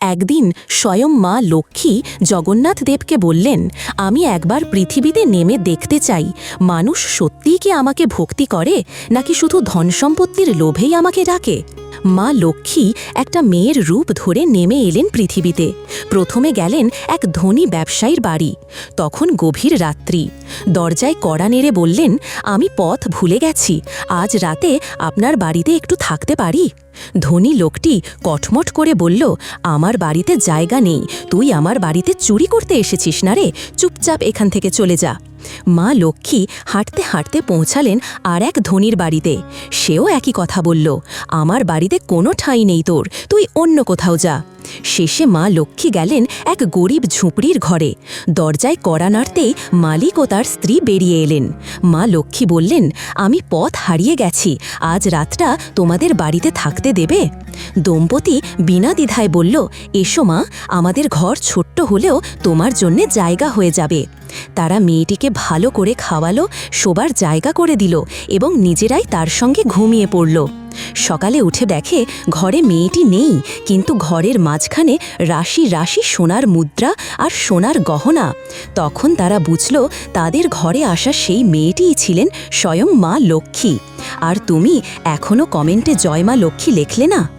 একদিন স্বয়ং মা লক্ষ্মী জগন্নাথ দেবকে বললেন, আমি একবার পৃথিবীতে নেমে দেখতে চাই। মানুষ সত্যিই কি আমাকে ভক্তি করে, নাকি শুধু ধনসম্পত্তির লোভেই আমাকে ডাকে? মা লক্ষ্মী একটা মেয়ের রূপ ধরে নেমে এলেন পৃথিবীতে। প্রথমে গেলেন এক ধনী ব্যবসায়ীর বাড়ি, তখন গভীর রাত্রি। দরজায় কড়া নেড়ে বললেন, আমি পথ ভুলে গেছি, আজ রাতে আপনার বাড়িতে একটু থাকতে পারি? ধনী লোকটি কটমট করে বলল, আমার বাড়িতে জায়গা নেই। তুই আমার বাড়িতে চুরি করতে এসেছিস না রে? চুপচাপ এখান থেকে চলে যা। মা লক্ষ্মী হাঁটতে হাঁটতে পৌঁছালেন আর এক ধনির বাড়িতে। সেও একই কথা বলল, আমার বাড়িতে কোনো ঠাঁই নেই তোর। তুই অন্য কোথাও যা। শেষে মা লক্ষ্মী গেলেন এক গরিব ঝুপড়ির ঘরে। দরজায় কড়া নাড়তেই মালিক ও তার স্ত্রী বেরিয়ে এলেন। মা লক্ষ্মী বললেন, আমি পথ হারিয়ে গেছি, আজ রাতটা তোমাদের বাড়িতে থাকতে দেবে? দম্পতি বিনা দ্বিধায় বলল, এসো মা, আমাদের ঘর ছোট্ট হলেও তোমার জন্যে জায়গা হয়ে যাবে। তারা মেয়েটিকে ভালো করে খাওয়ালো, শোবার জায়গা করে দিল এবং নিজেরাই তার সঙ্গে ঘুমিয়ে পড়ল। সকালে উঠে দেখে ঘরে মেয়েটি নেই, কিন্তু ঘরের মাঝখানে রাশি রাশি সোনার মুদ্রা আর সোনার গহনা। তখন তারা বুঝল তাদের ঘরে আসা সেই মেয়েটিই ছিলেন স্বয়ং মা লক্ষ্মী। আর তুমি এখনও কমেন্টে জয় মা লক্ষ্মী লেখলে না?